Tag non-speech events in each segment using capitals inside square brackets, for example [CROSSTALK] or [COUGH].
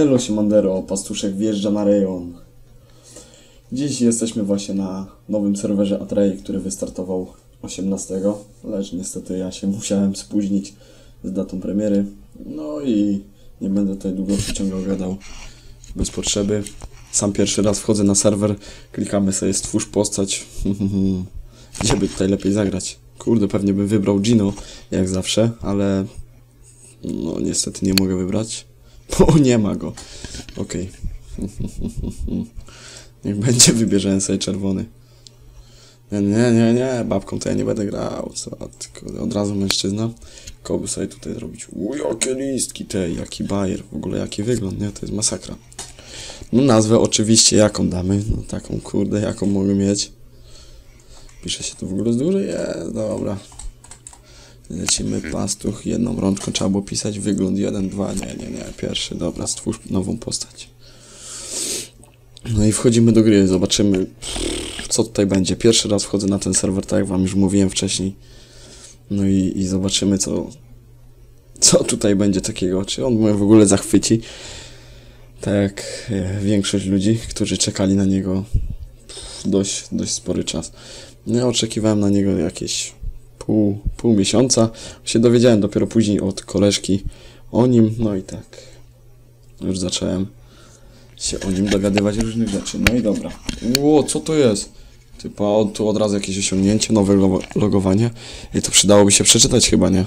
Elo Siemandero, pastuszek wjeżdża na rejon. Dziś jesteśmy właśnie na nowym serwerze Atrey, który wystartował 18, lecz niestety ja się [LAUGHS] musiałem spóźnić z datą premiery. No i nie będę tutaj długo przyciągał gadał bez potrzeby. Sam pierwszy raz wchodzę na serwer, klikamy sobie stwórz postać. [LAUGHS] Gdzie by tutaj lepiej zagrać? Kurde, pewnie bym wybrał Gino, jak zawsze, ale no niestety nie mogę wybrać, [LAUGHS] bo nie ma go. Okej. [LAUGHS] Niech będzie, wybierzemy sobie czerwony. Nie, nie, nie, nie, babką to ja nie będę grał, co, tylko od razu mężczyzna. Kogo sobie tutaj zrobić? U, jakie listki te, jaki bajer, w ogóle jaki wygląd, nie, to jest masakra. No nazwę oczywiście jaką damy, no taką kurde, jaką mogę mieć. Pisze się to w ogóle z dużej? Jest, dobra. Lecimy pastuch, jedną rączką trzeba było pisać, wygląd 1, 2, nie, nie, nie, pierwszy, dobra, stwórz nową postać. No i wchodzimy do gry, zobaczymy co tutaj będzie. Pierwszy raz wchodzę na ten serwer, tak jak wam już mówiłem wcześniej. No i, i zobaczymy co, co tutaj będzie takiego, czy on mnie w ogóle zachwyci. Tak jak e, większość ludzi, którzy czekali na niego dość, dość spory czas. No ja oczekiwałem na niego jakieś pół, pół miesiąca. Się dowiedziałem dopiero później od koleżki o nim, no i tak już zacząłem się o nim dowiadywać różnych rzeczy. No i dobra. Ło, co to jest? Typa, tu od razu jakieś osiągnięcie, nowe lo- logowanie. I to przydałoby się przeczytać chyba, nie?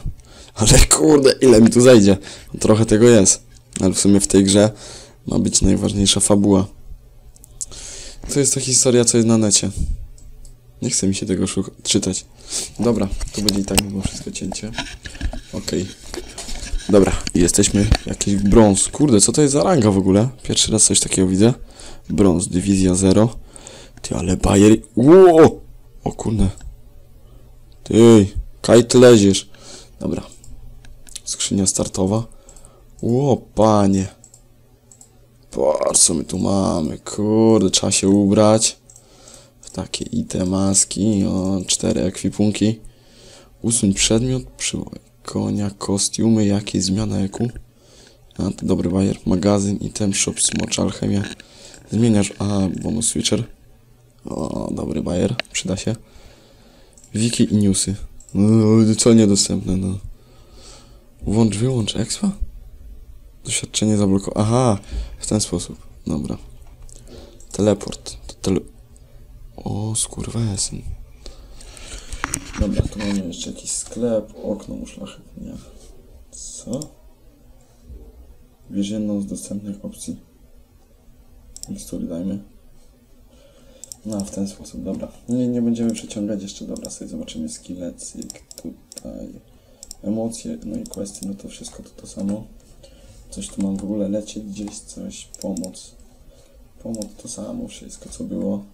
Ale kurde, ile mi tu zejdzie? Trochę tego jest. Ale w sumie w tej grze ma być najważniejsza fabuła. To jest ta historia, co jest na necie. Nie chce mi się tego czytać. Dobra, to będzie i tak mimo wszystko cięcie. Okej. Dobra, jesteśmy jakiś brąz. Kurde, co to jest za ranga w ogóle? Pierwszy raz coś takiego widzę. Brąz, dywizja 0. Ty, ale bajer... Ło! O kurde. Ty, kaj ty leziesz. Dobra. Skrzynia startowa. Ło, panie. Patrz, co my tu mamy. Kurde, trzeba się ubrać. Takie itemaski. O, cztery ekwipunki. Usuń przedmiot, przywołaj konia, kostiumy, jakieś zmiana eku. A, to dobry bajer. Magazyn, item, shop, smocz, alchemia. Zmieniasz, a, bonus switcher. O, dobry bajer, przyda się. Wiki i newsy. No, co niedostępne, no. Włącz, wyłącz expa? Doświadczenie zablokowane. Aha, w ten sposób. Dobra. Teleport. To tele... O, skurwesyn. Dobra, tu mamy jeszcze jakiś sklep, okno uszlachetnie. Co? Bierz jedną z dostępnych opcji. Mikstury dajmy. No, w ten sposób, dobra. Nie, nie będziemy przeciągać jeszcze, dobra, sobie zobaczymy skille, cyk, tutaj. Emocje, no i questy, no to wszystko to to samo. Coś tu mam w ogóle lecieć gdzieś, coś, pomoc. Pomoc to samo, wszystko co było.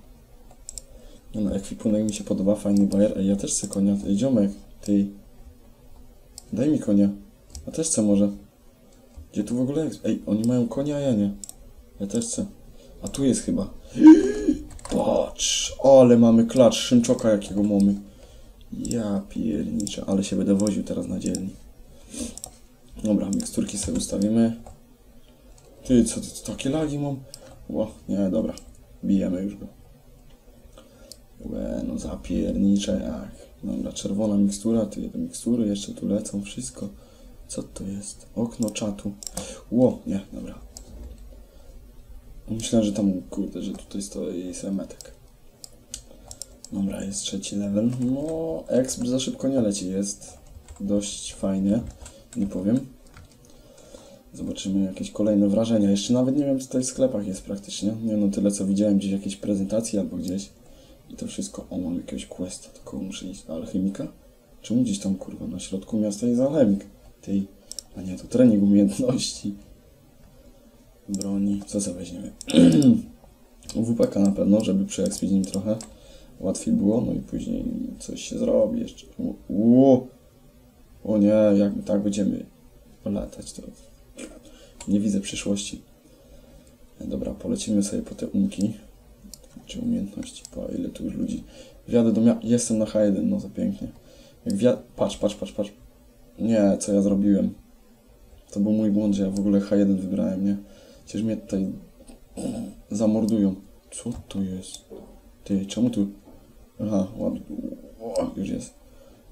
No, ekwipunek mi się podoba, fajny bajer. Ej, ja też chcę konia. Ej, ziomek, ty. Daj mi konia. Ja też chcę może. Gdzie tu w ogóle? Ej, oni mają konia, a ja nie. Ja też chcę. A tu jest chyba. [GASPS] Patrz, ale mamy klacz Szymczoka jakiego mamy. Ja pierniczę, ale się będę woził teraz na dzielni. Dobra, miksturki sobie ustawimy. Ty, co, ty, takie lagi mam? Ło, nie, dobra. Bijemy już go. Łe, no zapiernicze jak. Dobra, czerwona mikstura, ty te mikstury jeszcze tu lecą, wszystko. Co to jest? Okno czatu. Ło, nie, dobra. Myślałem, że tam, kurde, że tutaj stoi semetek. Dobra, jest trzeci level. No, exp za szybko nie leci, jest dość fajnie, nie powiem. Zobaczymy jakieś kolejne wrażenia. Jeszcze nawet nie wiem, co tutaj w sklepach jest praktycznie. Nie no, tyle co widziałem gdzieś jakieś prezentacji albo gdzieś. To wszystko. O, mam jakiegoś questa, tylko muszę iść do alchemika. Czemu gdzieś tam, kurwa, na środku miasta jest alchemik? Tej, a nie, to trening umiejętności. Broni, co sobie weźmiemy? [CLEARS THROAT] WPK na pewno, żeby przeekspić nim trochę. Łatwiej było, no i później coś się zrobi jeszcze. Ło, o nie, jak tak będziemy latać, to nie widzę przyszłości. Dobra, polecimy sobie po te umki czy umiejętności, po ile tu już ludzi. Wjadę do mia... Jestem na H1, no to pięknie. Jak wja... Patrz, patrz, patrz, patrz. Nie, co ja zrobiłem. To był mój błąd, że ja w ogóle H1 wybrałem, nie? Przecież mnie tutaj zamordują. Co to jest? Ty, czemu tu... Aha, ładnie. Już jest.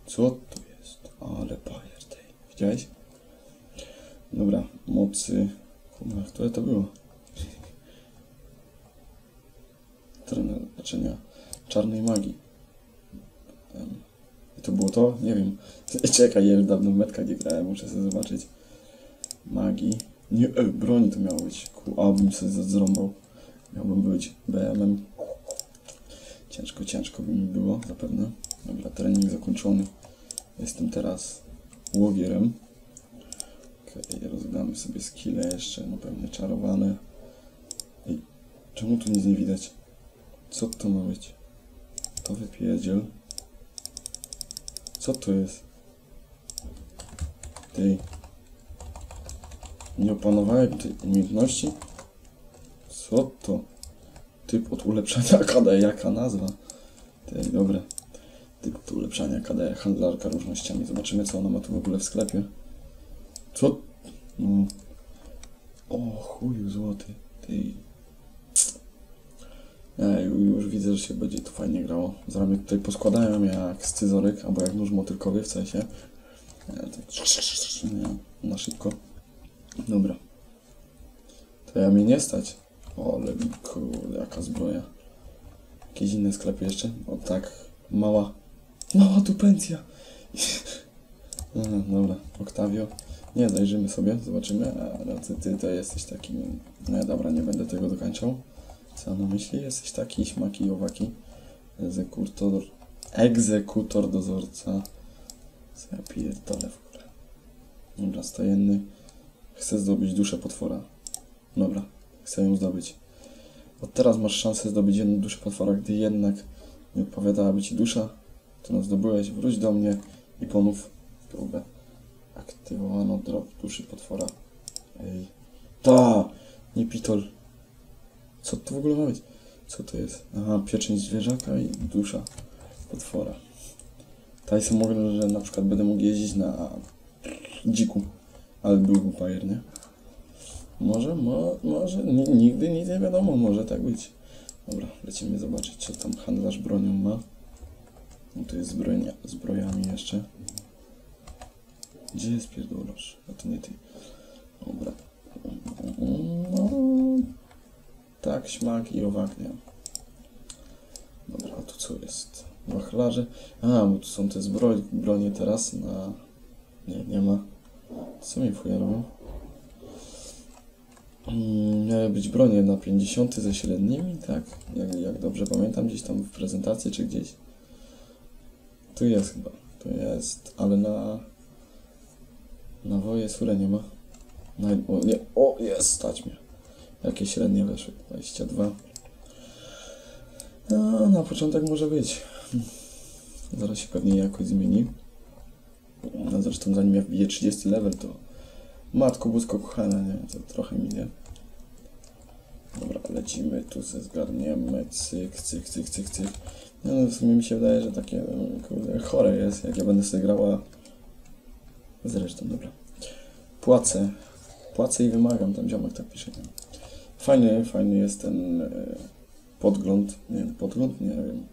Co to jest? Ale bajer tej. Widziałeś? Dobra, mocy... Kurwa, które to było? Trener leczenia czarnej magii. I to było to? Nie wiem. [LAUGHS] Czekaj, ja już dawno w metka nie grałem, muszę sobie zobaczyć. Magii. Nie, e, broni to miało być. Ku, a bym sobie zrąbał. Miałbym być BM-em. Ciężko, ciężko by mi było, zapewne. Dobra, trening zakończony. Jestem teraz łowierem. Okej, rozdamy sobie skille jeszcze, no pewnie czarowane. Ej, czemu tu nic nie widać? Co to ma być? To wypierdziel. Co to jest? Tej. Nie opanowałem tej umiejętności? Co to? Typ od ulepszania [LAUGHS] KD, jaka nazwa? Tej, dobra. Typ od ulepszania KD, handlarka różnościami. Zobaczymy co ona ma tu w ogóle w sklepie. Co? No. O, chuju złoty. Tej. Ja już widzę, że się będzie to fajnie grało. Zaraz mnie tutaj poskładają jak scyzoryk, albo jak nóż motylkowy w sensie. Ja, to... Nie, na szybko. Dobra. To ja mnie nie stać. O, ale kurde, jaka zbroja. Jakieś inne sklepy jeszcze? O tak, mała. Mała tu pensja. Aha, [LAUGHS] dobra, Octavio. Nie, zajrzymy sobie, zobaczymy. Ale ty, ty to jesteś taki... Nie, dobra, nie będę tego dokończał. Co na myśli? Jesteś taki śmaki owaki. Egzekutor... Egzekutor dozorca. Co ja pierdolę w ogóle. Dobra, stajenny. Chcę zdobyć duszę potwora. Dobra, chcę ją zdobyć. Od teraz masz szansę zdobyć jedną duszę potwora, gdy jednak nie odpowiadałaby ci dusza, którą zdobyłeś, wróć do mnie i ponów próbę. Aktywowano drop duszy potwora. Ej. Ta! Nie pitol. Co to w ogóle ma być? Co to jest? Aha, pieczeń zwierzaka i dusza potwora. Sobie mówię, że na przykład będę mógł jeździć na dziku, ale był Vampire, nie? Może, mo, może, ni- nigdy nic nie wiadomo, może tak być. Dobra, lecimy zobaczyć, co tam handlarz bronią ma. No to jest zbrojnia, zbrojami jeszcze. Gdzie jest pierdolasz? A to nie ty. Dobra. Tak, śmak i owak, nie. Dobra, a tu co jest? Wachlarze. A, bo tu są te zbroj, bronie teraz na... Nie, nie ma. Co mi robią? Mm, Miały być bronie na 50 ze średnimi, tak? Jak, jak dobrze pamiętam, gdzieś tam w prezentacji czy gdzieś. Tu jest chyba. Tu jest, ale na... Na woje surę nie ma. Na, o, nie, o, jest, stać mnie. Jakie średnie weszły? 22. No, na początek może być. Zaraz się pewnie jakoś zmieni. No zresztą zanim ja wbiję 30 level, to matko bosko kochana, nie to trochę minie. Dobra, lecimy, tu se zgarniemy, cyk, cyk, cyk, cyk, cyk. No, no w sumie mi się wydaje, że takie kurde, chore jest, jak ja będę sobie grała. Zresztą, dobra. Płacę, płacę i wymagam, tam ziomek tak pisze. Nie? Fajny, fajny jest ten e, podgląd, nie wiem, podgląd, nie wiem.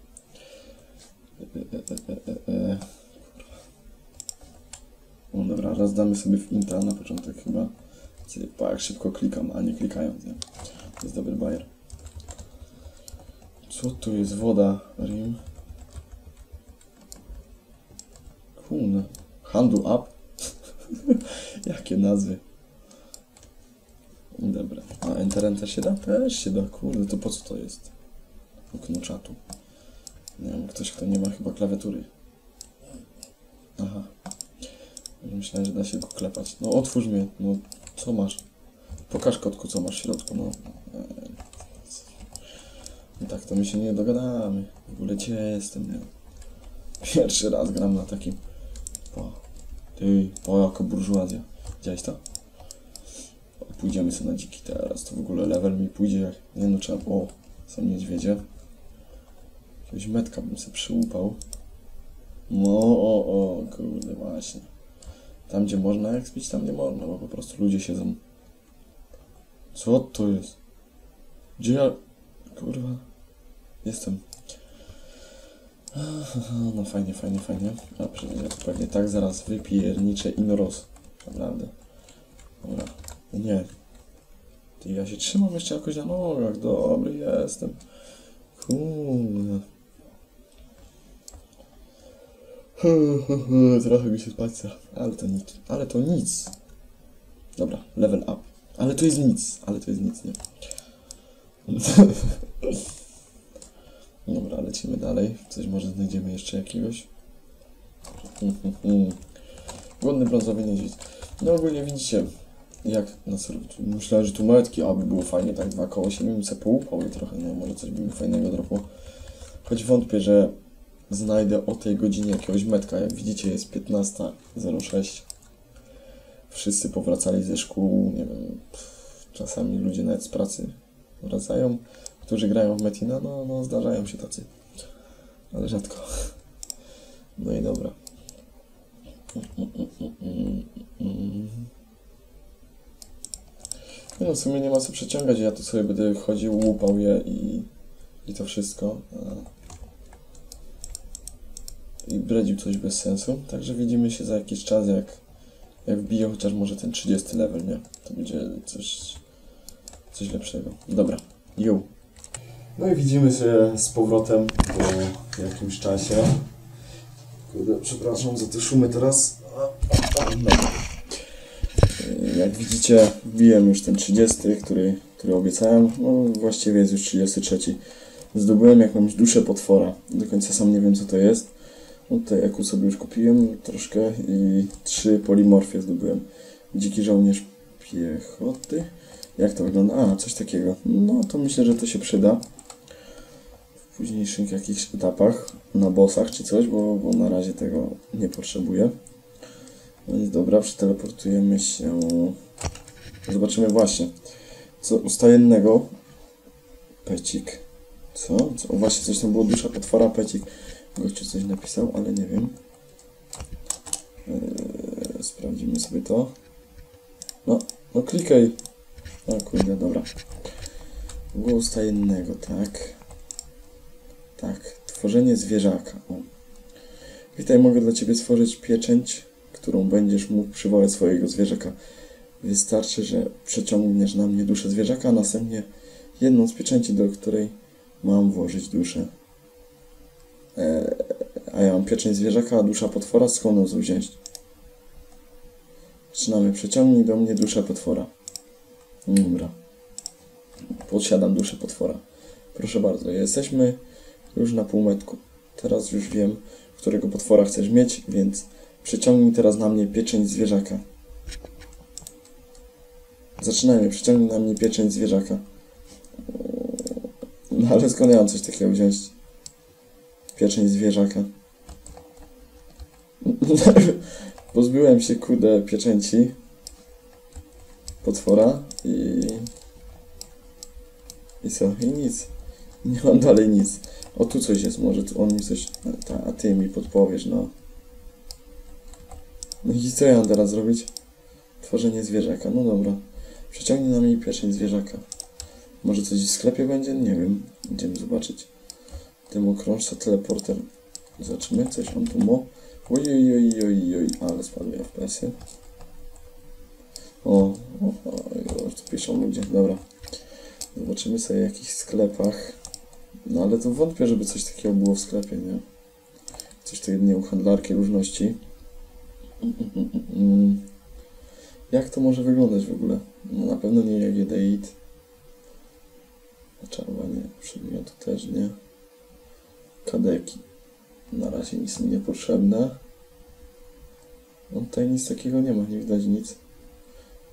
E, e, e. No dobra, raz damy sobie w inta na początek chyba. Pa, jak szybko klikam, a nie klikając, nie? To jest dobry bajer. Co tu jest? Woda, Rim. Kurde. Handle up? [LAUGHS] Jakie nazwy? Dobra. A Enter Enter się da? Też się da. Kurde, to po co to jest? Okno czatu. Nie wiem, ktoś, kto nie ma chyba klawiatury. Aha. Myślałem, że da się go klepać. No otwórz mnie. No, co masz? Pokaż kotku, co masz w środku, no. No tak, to my się nie dogadamy. W ogóle gdzie jestem, nie? Pierwszy raz gram na takim... O, ty, o jaka burżuazja. Widziałeś to? Pójdziemy sobie na dziki teraz, to w ogóle level mi pójdzie jak... Nie no, trzeba... O, są niedźwiedzie. Jakiegoś metka bym sobie przyłupał. No, o, o, kurde, właśnie. Tam, gdzie można expić, tam nie można, bo po prostu ludzie siedzą. Co to jest? Gdzie ja... Kurwa... Jestem. No fajnie, fajnie, fajnie. A pewnie tak zaraz wypierniczę inoros. Naprawdę. Dobra. No Nie. Ty, ja się trzymam jeszcze jakoś na nogach. Dobry jestem. Kurde. Trochę mi się spać chce. Ale to nic. Ale to nic. Dobra, level up. Ale to jest nic. Ale to jest nic, nie? [LAUGHS] Dobra, lecimy dalej. Coś może znajdziemy jeszcze jakiegoś. Głodny brązowy niedźwiedź. No ogólnie widzicie, jak na serio, tu myślałem, że tu metki, aby było fajnie, tak dwa koło się bym se połupał trochę, nie może coś by mi fajnego dropło. Choć wątpię, że znajdę o tej godzinie jakiegoś metka. Jak widzicie jest 15.06. Wszyscy powracali ze szkół, nie wiem, czasami ludzie nawet z pracy wracają, którzy grają w Metina, no, no zdarzają się tacy, ale rzadko. No i dobra. Nie no, w sumie nie ma co przeciągać, ja tu sobie będę chodził, łupał je i, i to wszystko. I bredził coś bez sensu. Także widzimy się za jakiś czas, jak, jak wbiję chociaż może ten 30 level, nie? To będzie coś, coś lepszego. Dobra, you. No i widzimy się z powrotem po jakimś czasie. Kurde, przepraszam za te szumy teraz. Dobra. Jak widzicie, wbiłem już ten 30, który, który obiecałem. No właściwie jest już 33. Zdobyłem jakąś duszę potwora. Do końca sam nie wiem co to jest. No tutaj jaku sobie już kupiłem troszkę i trzy polimorfie zdobyłem. Dziki żołnierz piechoty. Jak to wygląda? A, coś takiego. No to myślę, że to się przyda w późniejszych jakichś etapach, na bossach czy coś, bo, bo na razie tego nie potrzebuję. No i dobra, przeteleportujemy się. Zobaczymy właśnie, co ustajennego. Pecik. Co? co? O, właśnie coś tam było, dusza potwora, pecik. Gościu coś napisał, ale nie wiem. Eee, sprawdzimy sobie to. No, no klikaj. O kurde, dobra. Było stajennego, tak. Tak, tworzenie zwierzaka. O. Witaj, mogę dla Ciebie stworzyć pieczęć, którą będziesz mógł przywołać swojego zwierzaka. Wystarczy, że przeciągniesz na mnie duszę zwierzaka, a następnie jedną z pieczęci, do której mam włożyć duszę. E, a ja mam pieczeń zwierzaka, a dusza potwora, skąd ją wziąć? Zaczynamy, przeciągnij do mnie duszę potwora. Dobra. Posiadam duszę potwora. Proszę bardzo, jesteśmy już na półmetku. Teraz już wiem, którego potwora chcesz mieć, więc przeciągnij teraz na mnie pieczeń zwierzaka. Zaczynajmy, przeciągnij na mnie pieczeń zwierzaka. No ale skąd ja mam coś takiego wziąć? Pieczeń zwierzaka. [LAUGHS] Pozbyłem się, kudę pieczęci potwora i... I co? I nic. Nie mam dalej nic. O, tu coś jest, może tu on mi coś... Ta, a ty mi podpowiesz, no. No i co ja mam teraz zrobić? Tworzenie zwierzaka, no dobra. Przeciągnij na mnie pieczeń zwierzaka. Może coś w sklepie będzie? Nie wiem. Idziemy zobaczyć. Demokrążca, teleporter. Zobaczymy, coś on tu ma. Ojej, oj, oj, oj, ale spadły FPS-y. O, o, o, tu piszą ludzie, dobra. Zobaczymy sobie w jakichś sklepach. No ale to wątpię, żeby coś takiego było w sklepie, nie? Coś to jedynie u handlarki różności. [LAUGHS] Jak to może wyglądać w ogóle? No na pewno nie jak Jedeit. Czarowanie przedmiotu też nie. Kadeki. Na razie nic mi niepotrzebne. No tutaj nic takiego nie ma, nie widać nic.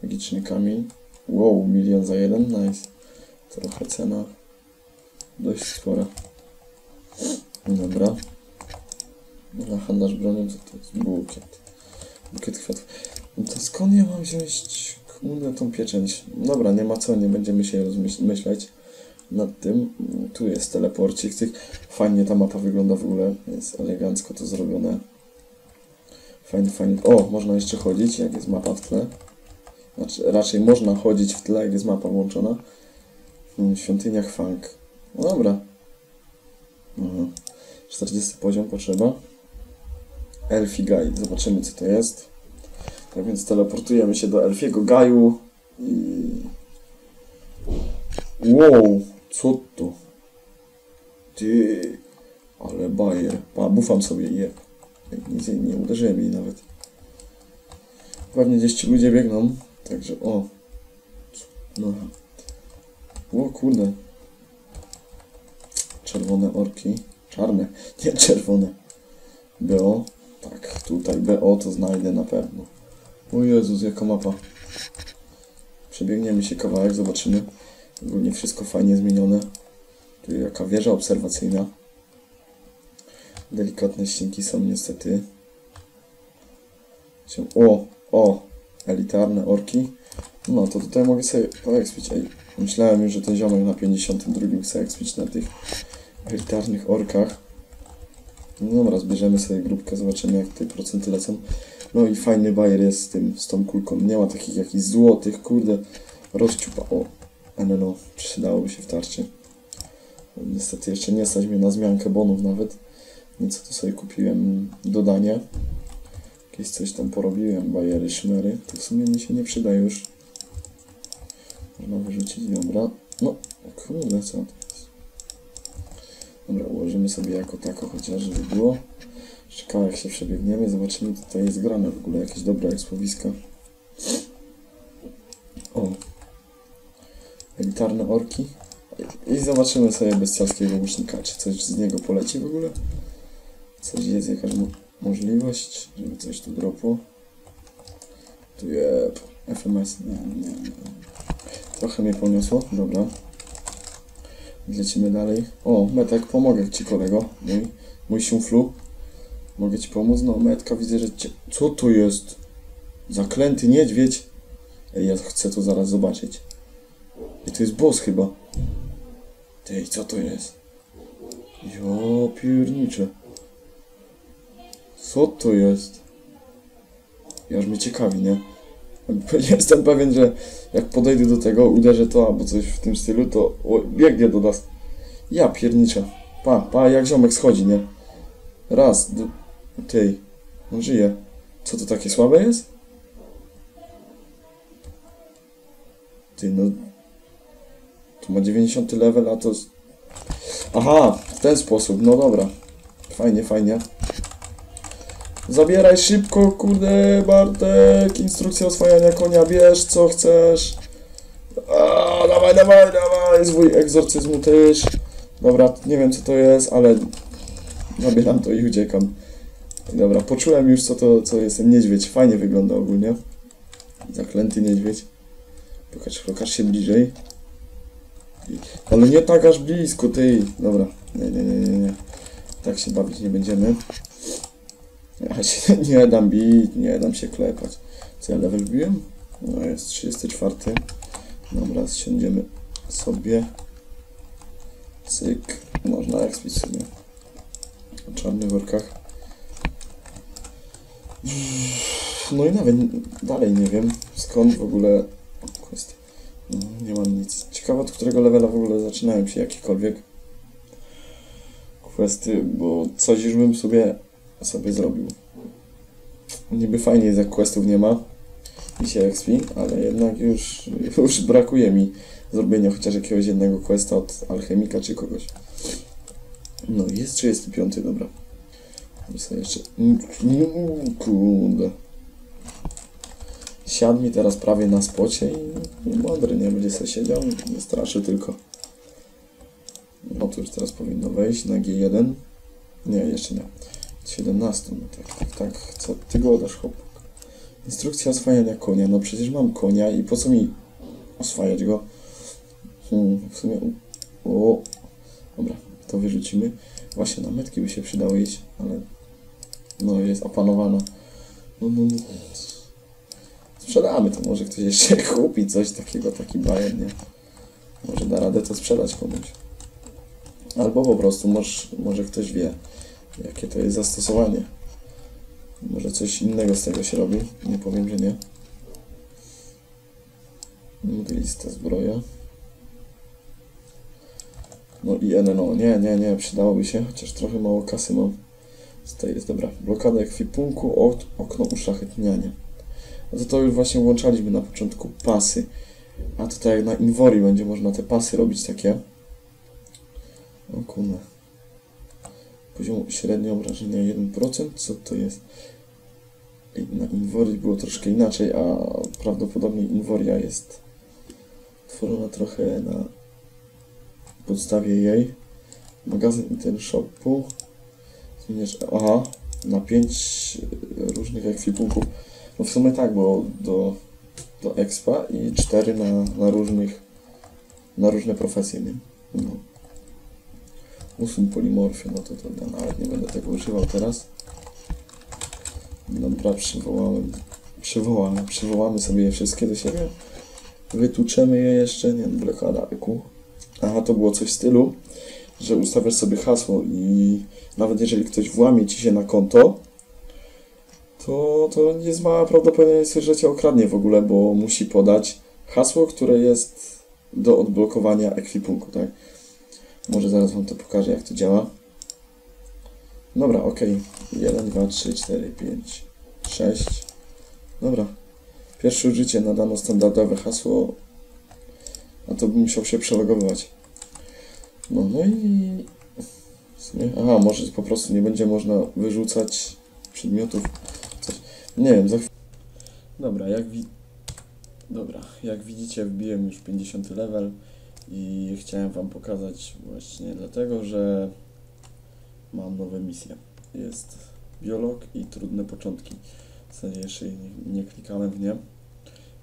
Magiczny kamień. Wow, milion za jeden, nice. Trochę cena dość spora. Dobra. Na handlarz bronią to, to jest bukiet. Bukiet kwiatów. No to skąd ja mam wziąć kurde tą pieczęć? Dobra, nie ma co, nie będziemy się rozmyślać nad tym. Tu jest teleporcik. Tych. Fajnie ta mapa wygląda w ogóle. Jest elegancko to zrobione. Fajnie, fajnie. O, można jeszcze chodzić, jak jest mapa w tle. Znaczy, raczej można chodzić w tle, jak jest mapa włączona. Hmm, świątynia Chwank. No dobra. Aha. 40 poziom potrzeba. Elfi Gaj. Zobaczymy, co to jest. Tak więc teleportujemy się do Elfiego Gaju i... Wow, co to? Ty, ale bajer. Pa, bufam sobie je. Nic jej nie uderzyłem jej nawet. Pewnie gdzieś ci ludzie biegną, także o. No. O kurde. Czerwone orki. Czarne, nie czerwone. BO. Tak, tutaj BO to znajdę na pewno. O Jezus, jaka mapa. Przebiegniemy się kawałek, zobaczymy. Ogólnie wszystko fajnie zmienione. Tu jaka wieża obserwacyjna. Delikatne ścinki są niestety. O, o, elitarne orki. No to tutaj mogę sobie poekspić. Myślałem już, że ten ziomek na 52 chce ekspić na tych elitarnych orkach. No dobra, zbierzemy sobie grupkę, zobaczymy jak te procenty lecą. No i fajny bajer jest z tym, z tą kulką. Nie ma takich jakichś złotych, kurde, rozciupa. O, NNO, przydałoby się w tarczy. Niestety jeszcze nie stać mnie na zmiankę bonów nawet. Nieco to sobie kupiłem dodanie. Jakieś coś tam porobiłem, bajery, szmery. To w sumie mi się nie przyda już. Można wyrzucić, dobra. No, kurde, co to jest? Dobra, ułożymy sobie jako tako chociaż, żeby było. Jeszcze kawałek się przebiegniemy, zobaczymy, tutaj jest grane w ogóle, jakieś dobre ekspowiska. O. Elitarne orki. I zobaczymy sobie bestialskiego łucznika, czy coś z niego poleci w ogóle. Coś jest, jakaś mo możliwość, żeby coś tu dropło. Tu jeb, FMS, nie, nie, nie. Trochę mnie poniosło, dobra. Lecimy dalej. O, Metek, pomogę ci kolego, mój, mój siumflu. Mogę ci pomóc? No, Metka, widzę, że cię... Co to jest? Zaklęty niedźwiedź? Ej, ja chcę to zaraz zobaczyć. I to jest boss chyba. Tej, co to jest? Jo, piernicze. Co to jest? Już mnie ciekawi, nie? [LAUGHS] Jestem pewien, że jak podejdę do tego, uderzę to albo coś w tym stylu, to o, biegnie do nas. Ja pierniczę. Pa, pa, jak ziomek schodzi, nie? Raz, d... Tej, on żyje. Co to takie słabe jest? Ty, no... Tu ma 90 level, a to... Aha, w ten sposób, no dobra. Fajnie, fajnie. Zabieraj szybko, kurde, Bartek. Instrukcja oswajania konia, bierz co chcesz. A, dawaj, dawaj, dawaj. Zwój egzorcyzmu też. Dobra, nie wiem co to jest, ale zabieram to i uciekam. Dobra, poczułem już co to, co jest ten niedźwiedź. Fajnie wygląda ogólnie. Zaklęty niedźwiedź. Pokaż, pokaż się bliżej. Ale nie tak aż blisko, ty. Dobra, nie, nie, nie, nie, nie. Tak się bawić nie będziemy. Ja się [LAUGHS] nie dam bić, nie dam się klepać. Co ja level wbiłem? No jest 34. Dobra, siądziemy sobie. Cyk. Można ekspić sobie. O czarnych workach. No i nawet dalej nie wiem skąd w ogóle quest. No, nie mam nic. Ciekawe od którego levela w ogóle zaczynają się jakiekolwiek questy, bo coś już bym sobie sobie zrobił. Niby fajnie jest jak questów nie ma i się XP, ale jednak już, już brakuje mi zrobienia chociaż jakiegoś jednego questa od alchemika czy kogoś. No jest 35, dobra. Sobie jeszcze... Kurde. Siadł mi teraz prawie na spocie i, i mądry, nie będzie sobie siedział, nie straszy tylko. No to już teraz powinno wejść na G1. Nie, jeszcze nie. 17, no tak, tak, tak. Co ty gadasz, chłopak? Instrukcja oswajania konia. No przecież mam konia i po co mi oswajać go? Hmm, w sumie... O, dobra, to wyrzucimy. Właśnie na metki by się przydało iść, ale... No, jest opanowana. No, no, no. Sprzedamy to, może ktoś jeszcze [LAUGHS] kupi coś takiego, taki bajer, nie? Może da radę to sprzedać komuś. Albo po prostu może, może ktoś wie, jakie to jest zastosowanie. Może coś innego z tego się robi, nie powiem, że nie. Mglista zbroja. No i NNO, nie, nie, nie, przydałoby się, chociaż trochę mało kasy mam. Tutaj jest, dobra. Blokada ekwipunku, ok okno uszlachetniania. No to to już właśnie włączaliśmy na początku pasy. A tutaj jak na Invori będzie można te pasy robić takie. O kurna. Poziom średnio obrażenia 1%, co to jest? I Na Invori było troszkę inaczej, a prawdopodobnie Invoria jest tworzona trochę na podstawie jej. Magazyn Intershopu. Zmieniasz, aha, na 5 różnych ekwipunków. No w sumie tak, bo do, do expa i 4 na, na różnych, na różne profesje, nie? No. Polimorfię, no to, to ja nawet nie będę tego używał teraz. Dobra, przywołałem, przywołamy, przywołamy sobie je wszystkie do siebie. Wytuczemy je jeszcze, nie, blokada EQ. Aha, to było coś w stylu, że ustawiasz sobie hasło i nawet jeżeli ktoś włamie ci się na konto, to, to jest mała prawdopodobieństwo, że cię okradnie w ogóle, bo musi podać hasło, które jest do odblokowania ekwipunku, tak? Może zaraz wam to pokażę, jak to działa. Dobra, ok. 1, 2, 3, 4, 5, 6. Dobra. Pierwsze użycie nadano standardowe hasło, a to bym musiał się przelogowywać. No, no i... Aha, może po prostu nie będzie można wyrzucać przedmiotów. Coś. Nie wiem, za chwilę. Dobra, jak wi... Dobra, jak widzicie wbiłem już 50 level i chciałem wam pokazać właśnie dlatego, że mam nowe misje. Jest biolog i trudne początki. W zasadzie jeszcze nie, nie klikałem w nie.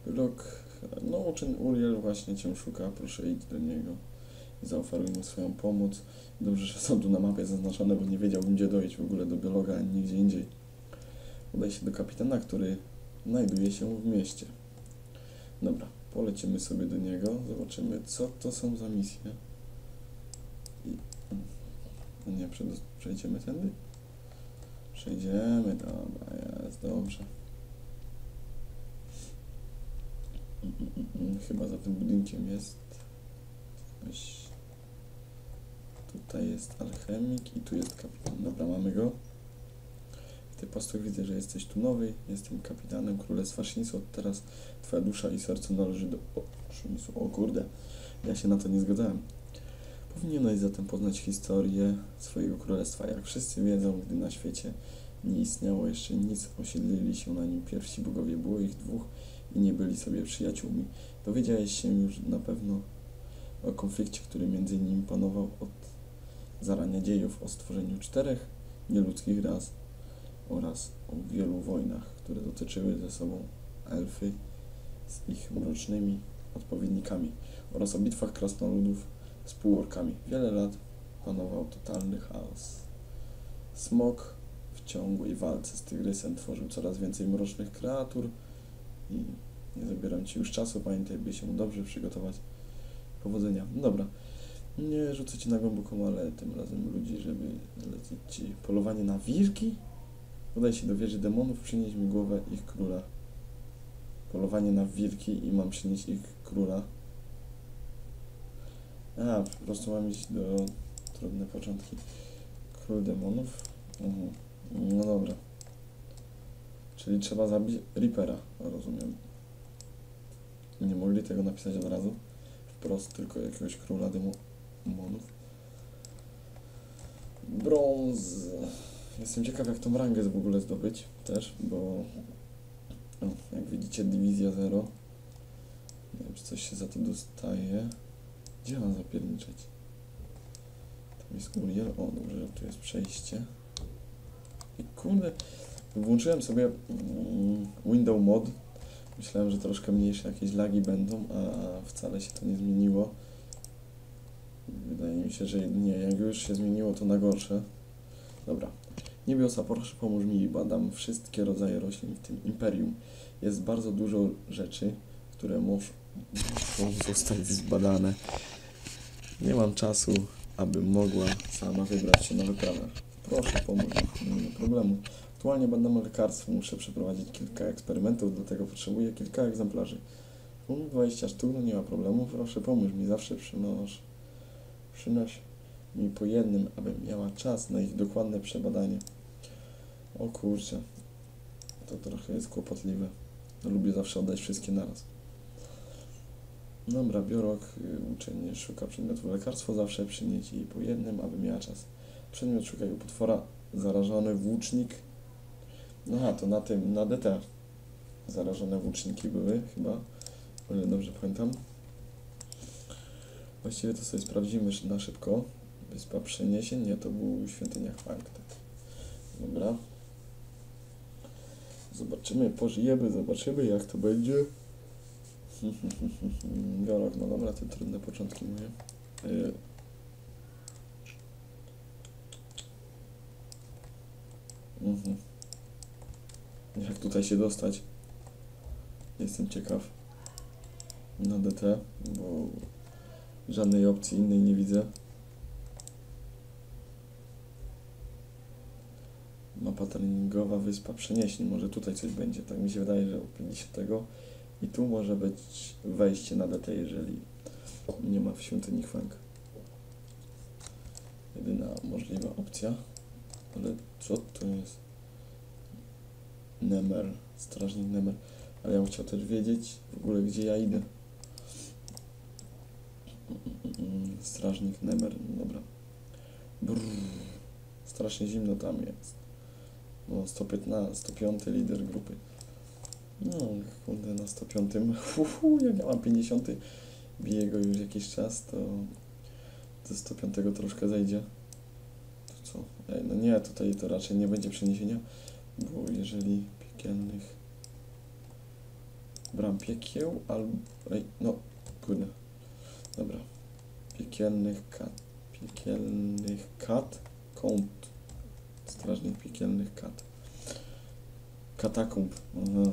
Biolog, no uczeń Uriel właśnie cię szuka, proszę idź do niego zaoferuj mu swoją pomoc. Dobrze, że są tu na mapie zaznaczone, bo nie wiedziałbym gdzie dojść w ogóle do biologa, ani nigdzie indziej. Udaj się do kapitana, który znajduje się w mieście. Dobra, polecimy sobie do niego, zobaczymy co to są za misje. I... No nie, przejdziemy tędy? Przejdziemy, dobra, jest dobrze. Mm, mm, mm, Chyba za tym budynkiem jest coś. Tutaj jest alchemik i tu jest kapitan. Dobra, mamy go. Tej postach widzę, że jesteś tu nowy. Jestem kapitanem Królestwa Shinsu. Teraz twoja dusza i serce należy do o, Shinsu. O kurde, ja się na to nie zgadzałem. Powinieneś zatem poznać historię swojego królestwa. Jak wszyscy wiedzą, gdy na świecie nie istniało jeszcze nic, osiedlili się na nim pierwsi bogowie. Było ich dwóch i nie byli sobie przyjaciółmi. Dowiedziałeś się już na pewno o konflikcie, który między nimi panował od zarania dziejów, o stworzeniu czterech nieludzkich ras oraz o wielu wojnach, które dotyczyły ze sobą elfy z ich mrocznymi odpowiednikami oraz o bitwach krasnoludów z półorkami. Wiele lat panował totalny chaos. Smok w ciągłej walce z tygrysem tworzył coraz więcej mrocznych kreatur i nie zabieram Ci już czasu, pamiętaj, by się dobrze przygotować. Powodzenia. No Dobra. Nie rzucę Ci na głęboką, ale tym razem ludzi, żeby zlecić Ci polowanie na wilki. Udaj się do wieży demonów, przynieś mi głowę ich króla. Polowanie na wilki i mam przynieść ich króla. A, po prostu mam iść do trudne początki. Król demonów. Mhm. No dobra. Czyli trzeba zabić Reapera, rozumiem. Nie mogli tego napisać od razu. Wprost tylko jakiegoś króla demo- demonów. Brąz. Jestem ciekaw jak tą rangę w ogóle zdobyć też, bo o, jak widzicie dywizja 0. Nie wiem czy coś się za to dostaje. Gdzie mam zapierniczeć? Tam jest Uriel. O, dobrze, tu jest przejście. I kurde, włączyłem sobie mm, window mod. Myślałem, że troszkę mniejsze jakieś lagi będą, a wcale się to nie zmieniło. Wydaje mi się, że nie, jak już się zmieniło, to na gorsze. Dobra. Niebiosa, proszę pomóż mi, badam wszystkie rodzaje roślin w tym imperium. Jest bardzo dużo rzeczy, które muszą zostać zbadane. Nie mam czasu, aby mogła sama wybrać się na wyprawę. Proszę pomóż mi, nie ma problemu. Aktualnie badam lekarstwo, muszę przeprowadzić kilka eksperymentów, dlatego potrzebuję kilka egzemplarzy. Punkt 20 sztuk, no nie ma problemu, proszę pomóż mi, zawsze przynosz, przynoś mi po jednym, abym miała czas na ich dokładne przebadanie. O kurczę, to trochę jest kłopotliwe. Lubię zawsze oddać wszystkie naraz. Dobra, biorok, y, uczeń szuka przedmiotu lekarstwo, zawsze przynieść jej po jednym, aby miała czas. Przedmiot szukaj u potwora, zarażony włócznik. No a, to na tym, na DT zarażone włóczniki były chyba, o ile dobrze pamiętam. Właściwie to sobie sprawdzimy na szybko. Wyspa Przeniesień, nie, to był Świątynia. Tak. Dobra. Zobaczymy, pożyjemy, zobaczymy jak to będzie. [LAUGHS] Biorok, no dobra, te trudne początki moje. Y, Mhm. Jak tutaj się dostać? Jestem ciekaw. Na DT, bo żadnej opcji innej nie widzę. Mapa treningowa, wyspa przenieśni. Może tutaj coś będzie. Tak mi się wydaje, że u 50. I tu może być wejście na DT, jeżeli nie ma w świątyni Chwank. Jedyna możliwa opcja. Ale co to jest? Nemer, strażnik Nemer. Ale ja bym chciał też wiedzieć w ogóle, gdzie ja idę. Strażnik Nemer, dobra. Brrr, strasznie zimno tam jest. No, 115, 105 lider grupy. No, kurde, na 105. Uhu, jak ja mam 50. Biję go już jakiś czas, to do 105 troszkę zejdzie. To co? Ej, no nie, tutaj to raczej nie będzie przeniesienia, bo jeżeli piekielnych bram piekieł albo... Ej, no, kurde. Dobra. Piekielnych kat. Piekielnych kat. Kąt. Strażnik piekielnych kat. Katakumb. Aha.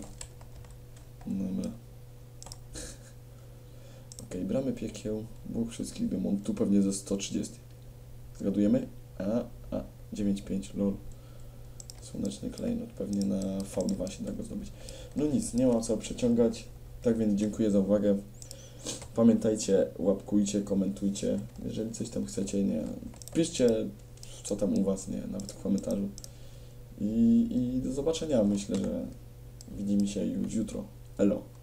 Dobra. [LAUGHS] Okej, bramy piekieł. Bóg wszystkich demon. Tu pewnie ze 130. Zgadujemy? A, a, 9,5, lol. Słoneczny klejnot, pewnie na V2 się da go zdobyć. No nic, nie ma co przeciągać. Tak więc dziękuję za uwagę. Pamiętajcie, łapkujcie, komentujcie. Jeżeli coś tam chcecie, nie. Piszcie, co tam u Was, nie, nawet w komentarzu. I, i do zobaczenia. Myślę, że widzimy się już jutro. Elo.